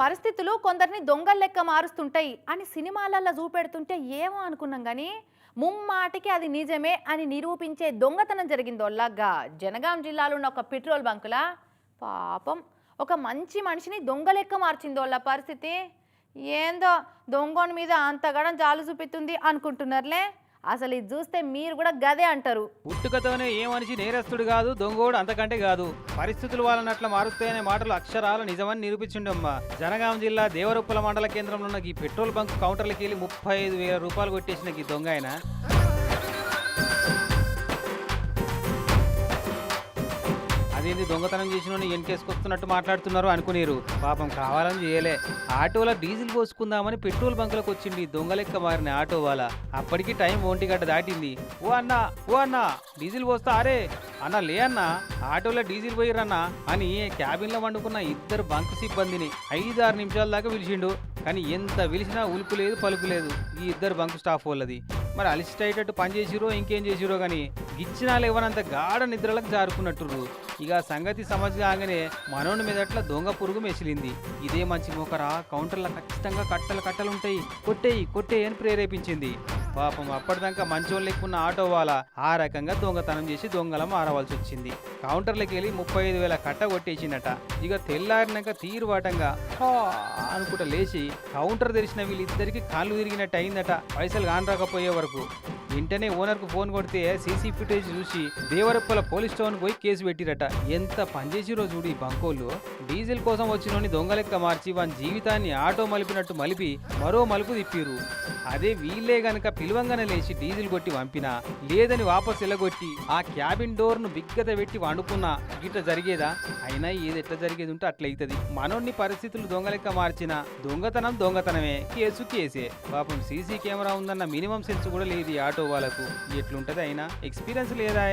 పరిస్థితులు కొందరిని దొంగల లెక్క మారుస్తుంటాయి అని సినిమాలలో చూపెడుతుంటే ఏమో అనుకున్నాం కానీ ముమ్మాటికి అది నిజమే అని నిరూపించే దొంగతనం జరిగిందోళ్ళగా జనగాం జిల్లాలో ఉన్న ఒక పెట్రోల్ బంకులా? పాపం. ఒక మంచి మనిషిని దొంగ లెక్క మార్చిందోళ్ళ పరిస్థితి. ఏందో దొంగోని మీద అంతగడం జాలు చూపిస్తుంది అనుకుంటున్నారులే. అసలు ఇది చూస్తే మీరు కూడా గదే అంటారు. పుట్టుకతోనే ఏ మనిషి నేరస్తుడు కాదు దొంగోడు అంతకంటే కాదు. పరిస్థితులు వాళ్ళని అట్లా మారుస్తాయనే మాటలు అక్షరాలు నిజమని నిరూపించిండమ్మా. జనగాం జిల్లా దేవరుప్పల మండల కేంద్రంలో ఉన్న ఈ పెట్రోల్ బంక్ కౌంటర్లకి వెళ్ళి ముప్పై ఐదు వేల రూపాయలు కొట్టేసిన ఈ దొంగ ఆయన. అదేంది దొంగతనం చేసిన ఎన్కేసుకొస్తున్నట్టు మాట్లాడుతున్నారు అనుకునేరు. పాపం కావాలని చేయలే. ఆటోలో డీజిల్ పోసుకుందామని పెట్రోల్ బంకులకు వచ్చింది దొంగలెక్క మారిన ఆటో వాళ్ళ. అప్పటికి టైం ఒంటి దాటింది. ఓ అన్నా ఓ అన్నా డీజిల్ పోస్తా అరే. అన్న లే అన్న ఆటోలో డీజిల్ పోయిరన్నా అని క్యాబిన్లో వండుకున్న ఇద్దరు బంక్ సిబ్బందిని ఐదు ఆరు నిమిషాల దాకా పిలిచిండు. కానీ ఎంత పిలిచినా ఉలుపు లేదు పలుపు లేదు. ఈ ఇద్దరు బంక్ స్టాఫ్ వాళ్ళది. మరి అలిసిటేటట్టు పని చేసిరో ఇంకేం చేసిరో కానీ గిచ్చినా లేవనంత గాఢ నిద్రలకు జారుకున్నట్టురు ఇక సంగతి సమస్య కాగానే మనోని మీదట్ల దొంగ పురుగు మెసిలింది. ఇదే మంచి మోకరా కౌంటర్లో ఖచ్చితంగా కట్టలు కట్టలు ఉంటాయి కొట్టేయి కొట్టేయని ప్రేరేపించింది. పాపం అప్పటిదాకా మంచోళ్ళు ఎక్కున్న ఆటో వాళ్ళ ఆ రకంగా దొంగతనం చేసి దొంగలం ఆరవలసి వచ్చింది. కౌంటర్లకి వెళ్ళి ముప్పై ఐదు వేల కట్ట కొట్టేసిందట. ఇక తెల్లారినాక తీరువాటంగా "హా" అనుకుంటా లేచి కౌంటర్ తెరిచిన వీళ్ళిద్దరికి కాళ్ళు తిరిగినట్టు అయిందట. పైసలు కానరాకపోయే వరకు. వెంటనే ఓనర్కు ఫోన్ కొడితే సీసీ ఫుటేజ్ చూసి దేవరప్పల పోలీస్ స్టేషన్ పోయి కేసు పెట్టిరట. ఎంత పనిచేసిరో చూడు ఈ బంకోళ్ళు. డీజిల్ కోసం వచ్చినోని దొంగలెక్క మార్చి వాని జీవితాన్ని ఆటో మలిపినట్టు మలిపి మరో మలుపు తిప్పిరు అదే వీళ్ళే గనక పిలువంగన లేచి డీజిల్ కొట్టి పంపినా లేదని వాపస్ ఎలగొట్టి ఆ క్యాబిన్ డోర్ను బిగ్గత పెట్టి వండుకున్నా గిట్ల జరిగేదా? అయినా ఏది ఎట్లా జరిగేది ఉంటే అట్లయితది మనోన్ని పరిస్థితులు దొంగలెక్క మార్చిన దొంగతనం దొంగతనమే. కేసు కేసే. పాపం సీసీ కెమెరా ఉందన్న మినిమం సెన్స్ కూడా లేదు ఈ ఆటో వాళ్ళకు. ఎట్లుంటది అయినా? ఎక్స్పీరియన్స్ లేదా